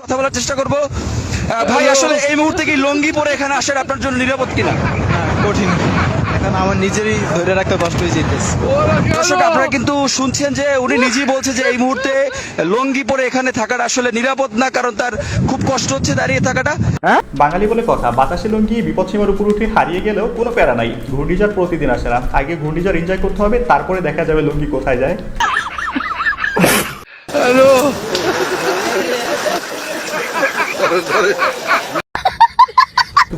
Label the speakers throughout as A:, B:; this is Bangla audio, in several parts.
A: কথা বলার চেষ্টা করব। ভাই আসলে এই মুহূর্তে কি লঙ্গি পরে এখানে আসার আপনার জন্য নিরাপদ কিনা?
B: কঠিন। এখন আমার নিজেরই ধরে রাখতে কষ্ট হয়ে যেতেছে
A: দর্শক আপনারা কিন্তু শুনছেন যে উনি নিজেই বলছে যে এই মুহূর্তে লঙ্গি পরে এখানে থাকাটা আসলে নিরাপদ না কারণ তার খুব কষ্ট হচ্ছে দাঁড়িয়ে থাকাটা।
C: বাঙালি বলে কথা বাতাসে লুঙ্গি বিপদসীমার উপর উঠে হারিয়ে গেলেও কোনো প্যারা নাই। ঘূর্ণিঝড় প্রতিদিন আসে না। আগে ঘূর্ণিঝড় এনজয় করতে হবে তারপরে দেখা যাবে লুঙ্গি কোথায় যায়।
A: হ্যালো।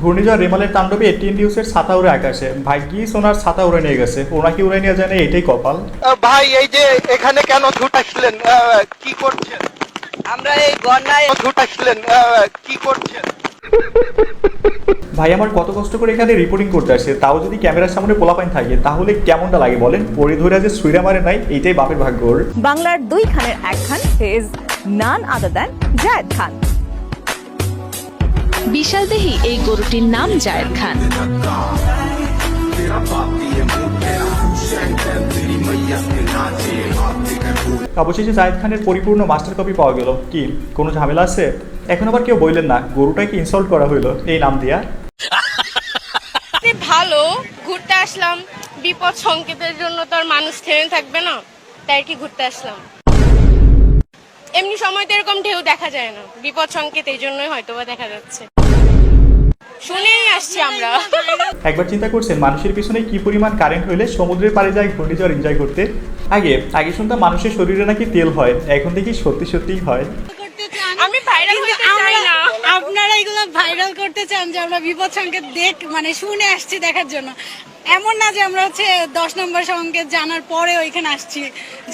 C: ঘূর্ণিঝড় রেমালের তাণ্ডবে এটিএন নিউজের ছাতা উড়ে আকাশে। ভাগ্যিস ওনার ছাতা উড়ে নিয়ে গেছে। ওনাকে উড়ে নিয়ে যায় না এটাই কপাল।
D: ভাই এই যে এখানে কেন ছুট কি করছেন?
E: আমরা এই গন্যায়
D: ছুট কি করছেন?
C: ভাই আমার কত কষ্ট করে এখানে রিপোর্টিং করতে আসছে তাও যদি ক্যামেরার সামনে পোলাপাইন থাকে তাহলে কেমনটা লাগে বলেন? পরিধরে যে সুইরা মারে নাই এইটাই বাপের ভাগ্য
F: বাংলার দুই খানের এক Khan is none other than Zayed Khan.
G: বিশালদেহী এই গরুটির নাম জায়েদ খান।
C: অবশেষে জাহিদ খানের পরিপূর্ণ মাস্টার কপি পাওয়া গেল। কি কোনো ঝামেলা আছে? এখন আবার কেউ বললেন না গরুটাকে ইনসল্ট করা হইল। এই নাম দিয়া।
H: ভালো ঘুরতে আসলাম। বিপদ সংকেতের জন্য তো আর মানুষ থেমে থাকবে না। তাই কি ঘুরতে আসলাম? এমনি সময় তো এরকম ঢেউ দেখা যায় না। বিপদ সংকেত এই জন্যই হয়তো বা দেখা যাচ্ছে। শুনেই আসছি আমরা।
C: একবার চিন্তা করছেন মানুষের পিছনে কি পরিমাণ কারেন্ট হইলে সমুদ্রের পাড়ে যায় ঘূর্ণিঝড় এনজয় করতে? আগে আগে শুনতাম মানুষের শরীরে নাকি তেল হয় এখন দেখি সত্যি সত্যিই হয়।
H: আমি ভাইরাল হতে চাই না।
I: আপনারা এগুলো ভাইরাল করতে চান যে আমরা বিপদ সংকেত দেখ মানে শুনে আসছি দেখার জন্য। এমন না যে আমরা হচ্ছে দশ নম্বর সংকেত জানার পরে ওইখানে আসছি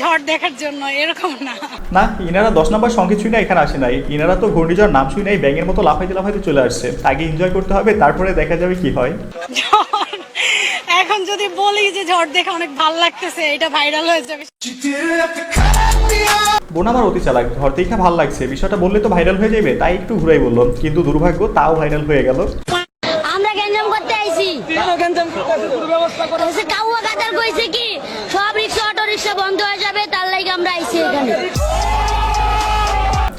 I: ঝড় দেখার জন্য এরকম না।
C: না ইনারা দশ নম্বর সঙ্গে শুনে এখানে আসে নাই। ইনারা তো ঘূর্ণিঝড় নাম শুনে নাই ব্যাঙের মতো লাফাইতে লাফাইতে চলে আসছে। আগে এনজয় করতে হবে তারপরে দেখা যাবে কি হয়।
I: ঝড় এখন যদি বলি যে ঝড় দেখে অনেক ভালো লাগতেছে এটা ভাইরাল হয়ে যাবে।
C: বোন আমার অতি চালাক ঘর দেখা ভালো লাগছে। বিষয়টা বললে তো ভাইরাল হয়ে যাবে তাই একটু ঘুরাই বলল। কিন্তু দুর্ভাগ্য তাও ভাইরাল হয়ে গেল
J: আমরা গ্যাঞ্জাম করতে আইছি হচ্ছে কাউয়া কাতার কইছে কি? সব রিক্সা অটো রিক্সা বন্ধ হয়ে যাবে তার লাগি আমরা আইছি এখানে।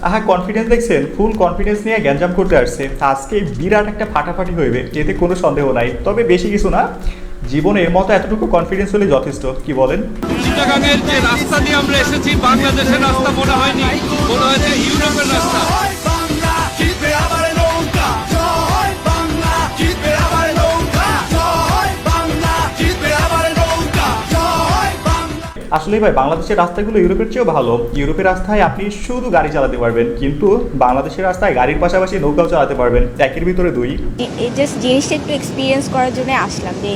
C: আহা কনফিডেন্স দেখছেন? ফুল কনফিডেন্স নিয়ে গ্যাঞ্জাম করতে আসছে। আজকে বিরাট একটা ফাটাফাটি হইবে এতে কোনো সন্দেহ নাই। তবে বেশি কিছু না জীবনে এর মতো এতটুকু কনফিডেন্স হলে যথেষ্ট। কি বলেন?
B: চিটাগাংয়ের যে রাস্তা দিয়ে আমরা এসেছি বাংলাদেশের রাস্তা মনে হয়নি মনে হয়েছে ইউরোপের রাস্তা।
C: আসলে ভাই বাংলাদেশের রাস্তাগুলো ইউরোপের চেয়েও ভালো। ইউরোপের রাস্তায় আপনি শুধু গাড়ি চালাতে পারবেন কিন্তু বাংলাদেশের রাস্তায় গাড়ির পাশাপাশি নৌকাও চালাতে পারবেন। একের ভিতরে দুই।
F: এই জাস্ট জিনিসটা একটু এক্সপিরিয়েন্স করার জন্য আসলাম যে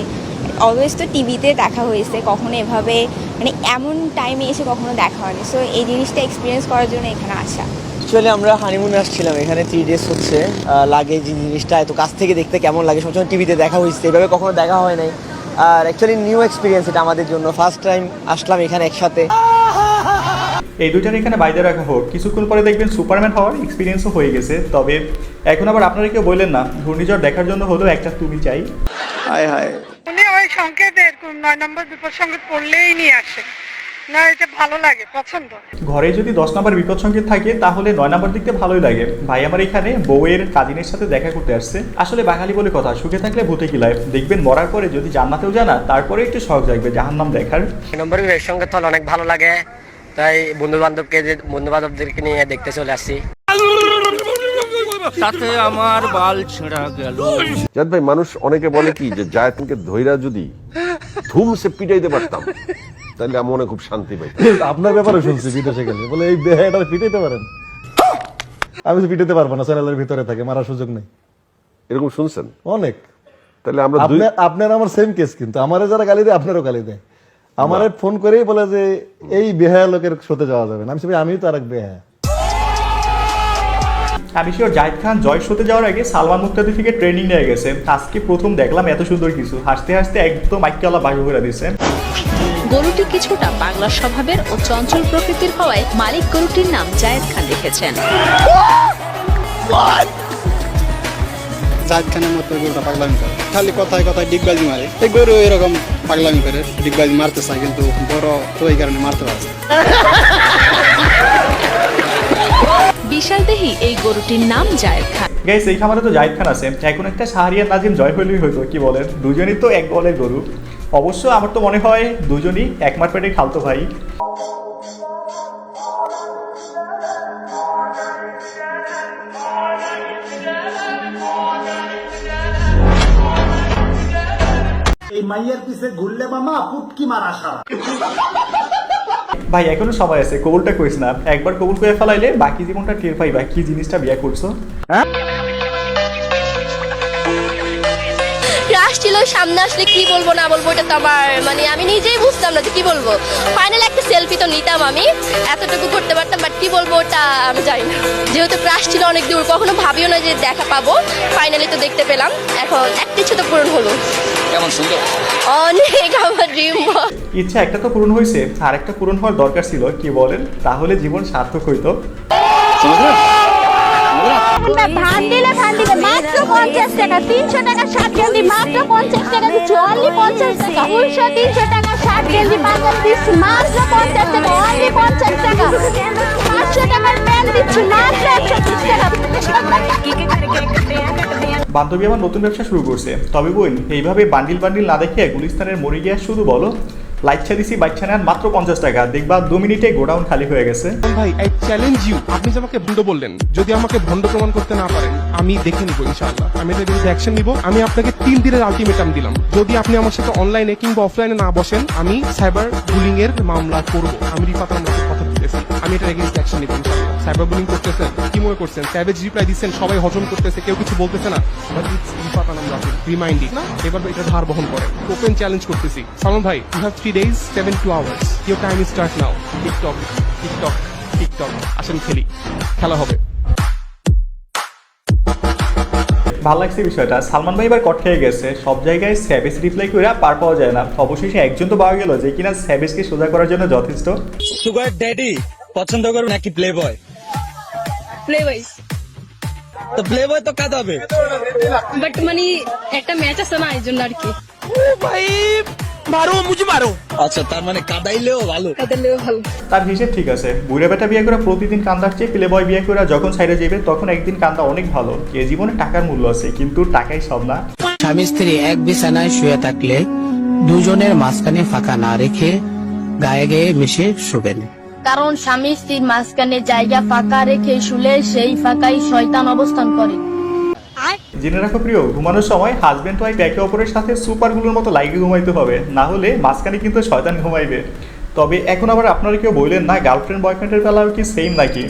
F: অলওয়েজ তো টিভিতে দেখা হয়েছে কখনো এভাবে মানে এমন টাইমে এসে কখনো দেখা হয়নি। সো এই জিনিসটা এক্সপিরিয়েন্স করার জন্য এখানে আসা।
E: অ্যাকচুয়ালি আমরা হানিমুনে আসছিলাম এখানে থ্রি ডেজ হচ্ছে। লাগে যে জিনিসটা এত কাছ থেকে দেখতে কেমন লাগে সবসময় টিভিতে দেখা হয়েছে। এভাবে কখনো দেখা হয় নাই। আর অ্যাকচুয়ালি নিউ এক্সপিরিয়েন্স এটা আমাদের জন্য। ফার্স্ট টাইম আসলাম এখানে একসাথে।
C: এই দুইটার এখানে বাইরে রাখা হোক। কিছুক্ষণ পরে দেখবেন সুপারম্যান হওয়ার এক্সপিরিয়েন্সও হয়ে গেছে। তবে এখন আবার আপনারা কেউ বললেন না ঘূর্ণিঝড় দেখার জন্য হলেও একটা তুমি চাই।
B: হায় হায়।
I: উনি ওই সংকেত এরকম নয় নম্বর বিপদ সংকেত পড়লেই নিয়ে আসে। না এটা ভালো লাগে পছন্দ।
C: ঘরে যদি দশ নম্বর বিপদ সংকেত থাকে তাহলে নয় নম্বর দিকতে ভালোই লাগে। ভাই আমার এখানে বউয়ের কাজিনের সাথে দেখা করতে আসছে। আসলে বাঙালি বলে কথা সুখে থাকলে ভূতে কিলায় দেখবেন মরার পরে যদি জান্নাতেও জানা তারপরে একটু শখ জাগবে জাহান্নাম দেখার।
E: নম্বর সঙ্গে তো অনেক ভালো লাগে তাই বন্ধু বান্ধবকে যে বন্ধু বান্ধবদেরকে নিয়ে দেখতে চলে আসছি।
B: তাতে আমার বাল ছেঁড়া গেল।
K: জান ভাই মানুষ অনেকে বলে কি যে জায়তকে ধৈরা যদি ধুমসে পিটাইতে পারতাম। তাহলে আমি মনে খুব শান্তি পাই
L: আপনার ব্যাপারে শুনছি বিদেশে গেলে। বলে এই বেহাটা পিটাইতে পারেন? আমি তো পিটাইতে পারব না চ্যানেলের ভিতরে থাকে মারার সুযোগ নেই।
K: এরকম শুনছেন?
L: অনেক।
K: তাহলে আমরা
L: আপনার আপনার আমার সেম কেস কিন্তু। আমারে যারা গালি দেয় আপনারও গালি দেয়। আমারে ফোন করেই বলে যে এই বেহায়া লোকের সাথে যাওয়া যাবে না। আমি আমিও তো আর এক বেহায়া।
C: আমি শিওর জাহিদ খান জয় শোতে যাওয়ার আগে সালমান মুক্তাদি থেকে ট্রেনিং নিয়ে গেছে। আজকে প্রথম দেখলাম এত সুন্দর কিছু। হাসতে হাসতে একদম মাইকালা বায়ু করে দিছে
G: গরুটি কিছুটা বাংলা স্বভাবের ও চঞ্চল প্রকৃতির হওয়ায় মালিক গরুটির নাম জায়েদ খান রেখেছেন
B: জাহিদ খানের মতো গরুটা পাগলামি করে। খালি কথায় কথায় ডিগবাজি মারে। এই গরু এরকম পাগলামি করে ডিগবাজি মারতে চায় কিন্তু বড় তো এই কারণে মারতে পারে
G: বিশাল দেহি এই গরুটির নাম জায়েদ খান।
C: গাইস এই খামারে তো জাহিদ খান আছে। এখন একটা শাহরিয়ার নাজিম জয় হইলেই হইতো কি বলেন? দুজনই তো এক দলের গরু। অবশ্য আমার তো মনে হয় দুজনই একমার পেটে খালতো ভাই।
M: এই মাইয়ের পিছে ঘুরলে মামা পুটকি মারা সারা।
C: ভাই এখনও সময় আছে কবুলটা কইস না। একবার কবুল করে ফেলাইলে বাকি জীবনটা টের পাইবা কি জিনিসটা বিয়া করছ?
J: ক্রাশ সামনে আসলে কি বলব না বলব এটা তো আমার মানে আমি নিজেই বুঝতাম না যে কি বলব। ফাইনাল একটা সেলফি তো নিতাম আমি এতটুকু করতে পারতাম বাট কি বলব ওটা আমি জানি না। যেহেতু ক্রাশ ছিল অনেক দূর কখনো ভাবিও না যে দেখা পাবো। ফাইনালি তো দেখতে পেলাম এখন একটা ইচ্ছে তো পূরণ হলো।
A: কেমন সুন্দর?
J: অনেক আমার ড্রিম
C: ইচ্ছা একটা তো পূরণ হয়েছে আর একটা পূরণ হওয়ার দরকার ছিল কি বলেন? তাহলে জীবন সার্থক হইতো।
J: ধান দিলে ধান দিলে পঞ্চাশ টাকা, তিনশো টাকা, ষাট মাত্র পঞ্চাশ টাকা পঞ্চাশ টাকা তিনশো টাকা, ষাট দিচ্ছি মাত্র পঞ্চাশ টাকা, অনলি পঞ্চাশ টাকা। পাঁচশো টাকার দিচ্ছি, মাত্র একশো তিরিশ টাকা।
C: বান্ধবী আমার নতুন ব্যবসা শুরু করছে। তবে বোন এইভাবে বান্ডিল বান্ডিল না দেখে গুলিস্তানের মরে গিয়ে শুধু বলো। লাইচ্ছা দিছি বাচ্চা নেন মাত্র পঞ্চাশ টাকা। দেখবা দু মিনিটে গোডাউন খালি হয়ে গেছে।
N: ভাই আই চ্যালেঞ্জ ইউ আপনি যে আমাকে ভণ্ড বললেন, যদি আমাকে ভণ্ড প্রমাণ করতে না পারেন, আমি দেখে নিব, ইনশাআল্লাহ। আমি এটা বিরুদ্ধে অ্যাকশন নিব, আমি আপনাকে তিন দিনের আলটিমেটাম দিলাম। যদি আপনি আমার সাথে অনলাইনে কিংবা অফলাইনে না বসেন, আমি সাইবার বুলিং এর মামলা করব। আমি মধ্যে কথা আমি এটা অ্যাকশন সাইবার বুলিং করতেছেন কি মনে করছেন? স্যাভেজ রিপ্লাই দিচ্ছেন সবাই হজম করতেছে কেউ কিছু বলতেছে না। বাট ইটস রিপাতা নাম রাখি রিমাইন্ডিং না। এবার এটা ধার বহন করে। ওপেন চ্যালেঞ্জ করতেছি। সালন ভাই you have three days seven two hours your time start now TikTok TikTok TikTok আসেন খেলি। খেলা হবে।
C: ভালো লাগছে বিষয়টা। সালমান ভাই এবার কট খেয়ে গেছে। সব জায়গায় স্যাবেজ রিপ্লাই করে পার পাওয়া যায় না। অবশেষে একজন তো পাওয়া গেল যে কিনা স্যাবেজকে সোজা করার জন্য যথেষ্ট।
E: সুগার ড্যাডি পছন্দ করো নাকি প্লে বয়
I: প্লে বয়
E: তো প্লে বয় তো কাঁদাবে।
I: বাট মানে একটা ম্যাচ আছে না এই জন্য আর কি।
E: আচ্ছা তার মানে কাদাইলেও ভালো।
I: কাটালেও ভালো।
C: তার হিসেব ঠিক আছে। বুড়ে বেটা বিয়ে করে প্রতিদিন কান্দার চেয়ে প্লে বয় বিয়ে করে যখন সাইডে যাবে তখন একদিন কান্দা অনেক ভালো। এ জীবনে টাকার মূল্য আছে কিন্তু টাকাই সব না।
E: স্বামী স্ত্রী এক বিছানায় শুয়ে থাকলে দুজনের মাঝখানে ফাঁকা না রেখে গায়ে গায়ে মিশে শুবেন।
J: কারণ স্বামী স্ত্রীর মাঝখানে জায়গা ফাঁকা রেখে শুলে সেই ফাঁকাই শয়তান অবস্থান করে।
C: জেনে রাখো প্রিয় ঘুমানোর সময় হাজবেন্ড ওয়াইফ একে অপরের সাথে সুপারগুলোর মতো লাইকে ঘুমাইতে হবে না হলে মাঝখানে কিন্তু শয়তান ঘুমাইবে। তবে এখন আবার আপনারা কেউ বললেন না গার্লফ্রেন্ড বয়ফ্রেন্ডের বেলাও কি সেম নাকি?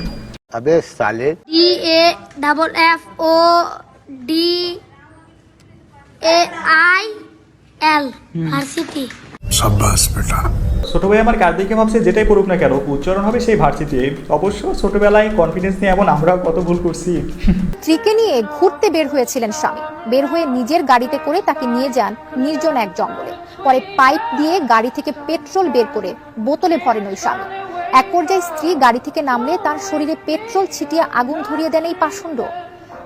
M: আবে সালে।
J: D A double F O D A I L varsity
C: ছোট ভাই আমার কার দিকে ভাবছে? যেটাই পড়ুক না কেন উচ্চারণ হবে সেই ভার্সিটি। অবশ্য ছোটবেলায় কনফিডেন্স নিয়ে এমন আমরাও কত ভুল করছি।
I: স্ত্রীকে নিয়ে ঘুরতে বের হয়েছিলেন স্বামী। বের হয়ে নিজের গাড়িতে করে তাকে নিয়ে যান নির্জন এক জঙ্গলে। পরে পাইপ দিয়ে গাড়ি থেকে পেট্রোল বের করে বোতলে ভরেন ওই স্বামী। এক পর্যায়ে স্ত্রী গাড়ি থেকে নামলে তার শরীরে পেট্রোল ছিটিয়ে আগুন ধরিয়ে দেন এই পাষণ্ড।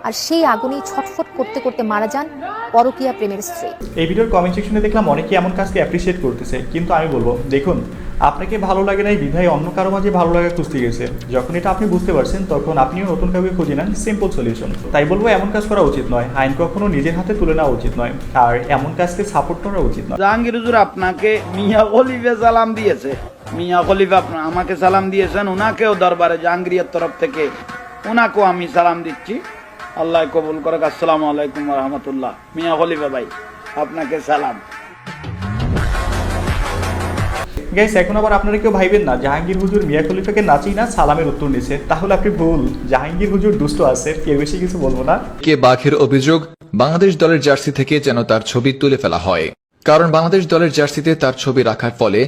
I: আর সেই আগুনেই ছটফট করতে করতে মারা যান পরকীয়া প্রেমের স্ত্রী।
C: এই ভিডিওর কমেন্ট সেকশনে দেখলাম অনেকে এমন কাজকে অ্যাপ্রিসিয়েট করতেছে কিন্তু আমি বলব দেখুন আপনাকে ভালো লাগে না এই বিধায় অন্য কারও মাঝে ভালো লাগা খুঁজতে গেছে। যখন এটা আপনি বুঝতে পারছেন তখন আপনিও নতুন কাউকে খুঁজে নেন সিম্পল সলিউশন তাই বলব এমন কাজ করা উচিত নয়। আইন কখনো নিজের হাতে তুলে নেওয়া উচিত নয়। আর এমন কাজকে সাপোর্ট করা উচিত নয়।
M: জাহাঙ্গীর হুজুর আপনাকে মিয়া খলিফে সালাম দিয়েছে। মিয়া খলিফা আমাকে সালাম দিয়েছেন ওনাকেও দরবারে জাহাঙ্গীরের তরফ থেকে ওনাকেও আমি সালাম দিচ্ছি। আল্লাহ কবুল করক। আসসালামু আলাইকুম রহমতুল্লাহ। মিয়া খলিফা ভাই আপনাকে সালাম।
C: গাইস এখন আবার আপনারা কেউ ভাইবেন না জাহাঙ্গীর হুজুর মিয়া খলিফাকে নাচি না সালামের উত্তর নিছে। তাহলে আপনি ভুল জাহাঙ্গীর হুজুর দুষ্ট আছে এর বেশি কিছু বলব না।
O: কে বাঘের অভিযোগ? বাংলাদেশ দলের জার্সি থেকে যেন তার ছবি তুলে ফেলা হয়। কারণ বাংলাদেশ দলের জার্সিতে তার ছবি রাখার ফলে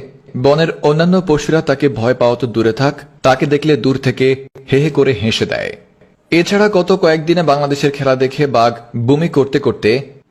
O: বনের অন্যান্য পশুরা তাকে ভয় পাওয়া তো দূরে থাক তাকে দেখলে দূর থেকে হে হে করে হেসে দেয়। এছাড়া গত কয়েকদিনে বাংলাদেশের খেলা দেখে বাঘ বুমি করতে করতে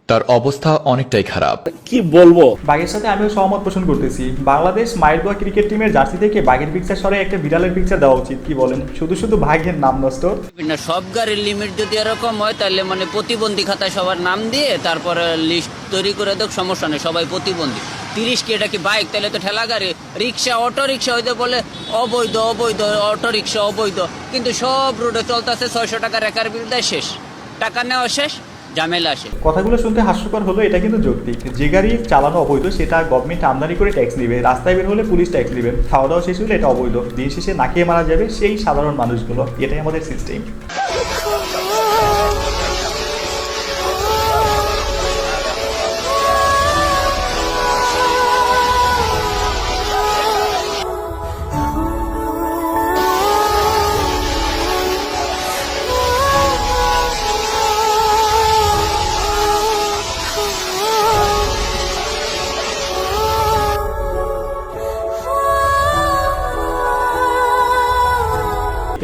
O: তার অবস্থা অনেকটাই খারাপ।
M: কি বলব?
C: বাঘের সাথে আমিও সহমত পোষণ করতেছি। বাংলাদেশ মাইল দোয়া ক্রিকেট টিমের জার্সি থেকে বাঘের পিকচার সরে একটা বিড়ালের পিকচার দেওয়া উচিত কি বলেন? শুধু শুধু বাঘের নাম নষ্ট?
E: না সব গাড়ির লিমিট যদি এরকম হয় তাহলে মানে প্রতিবন্ধী খাতায় সবার নাম দিয়ে তারপরে লিস্ট তৈরি করে দেখ সমস্যা নেই সবাই প্রতিবন্ধী।
P: তিরিশ কি এটা কি বাইক, তাহলে তো ঠেলা গাড়ি। রিক্সা অটো রিক্সা হইতে বলে অবৈধ অবৈধ অটো রিক্সা অবৈধ। কিন্তু সব রুটে চলতেছে ছয়শো টাকা রেকার বিল দেয় শেষ। টাকা নেওয়া শেষ, ঝামেলা আসে।
C: কথাগুলো শুনতে হাস্যকর হলো, এটা কিন্তু যৌক্তিক। যে গাড়ি চালানো অবৈধ, সেটা গভর্নমেন্ট আমদানি করে ট্যাক্স নিবে। রাস্তায় বের হলে পুলিশ ট্যাক্স নিবে। খাওয়া দাওয়া শেষ হলে এটা অবৈধ। দিন শেষে না খেয়ে মারা যাবে সেই সাধারণ মানুষগুলো। এটাই আমাদের সিস্টেম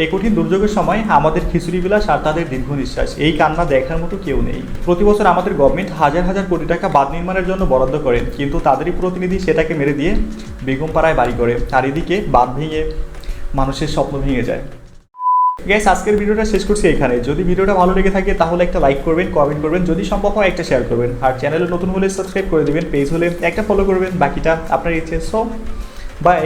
C: এই কঠিন দুর্যোগের সময় আমাদের খিচুড়ি বিলাস আর তাদের দীর্ঘ নিঃশ্বাস। এই কান্না দেখার মতো কেউ নেই। প্রতি বছর আমাদের গভর্নমেন্ট হাজার হাজার কোটি টাকা বাঁধ নির্মাণের জন্য বরাদ্দ করেন, কিন্তু তাদেরই প্রতিনিধি সেটাকে মেরে দিয়ে বেগমপাড়ায় বাড়ি করে। আর এদিকে বাঁধ ভেঙে মানুষের স্বপ্ন ভেঙে যায়। গ্যাস আজকের ভিডিওটা শেষ করছি এখানে। যদি ভিডিওটা ভালো লেগে থাকে, তাহলে একটা লাইক করবেন কমেন্ট করবেন। যদি সম্ভব হয়, একটা শেয়ার করবেন। আর চ্যানেলে নতুন হলে সাবস্ক্রাইব করে দিবেন পেজ হলে একটা ফলো করবেন। বাকিটা আপনার ইচ্ছে সো বাই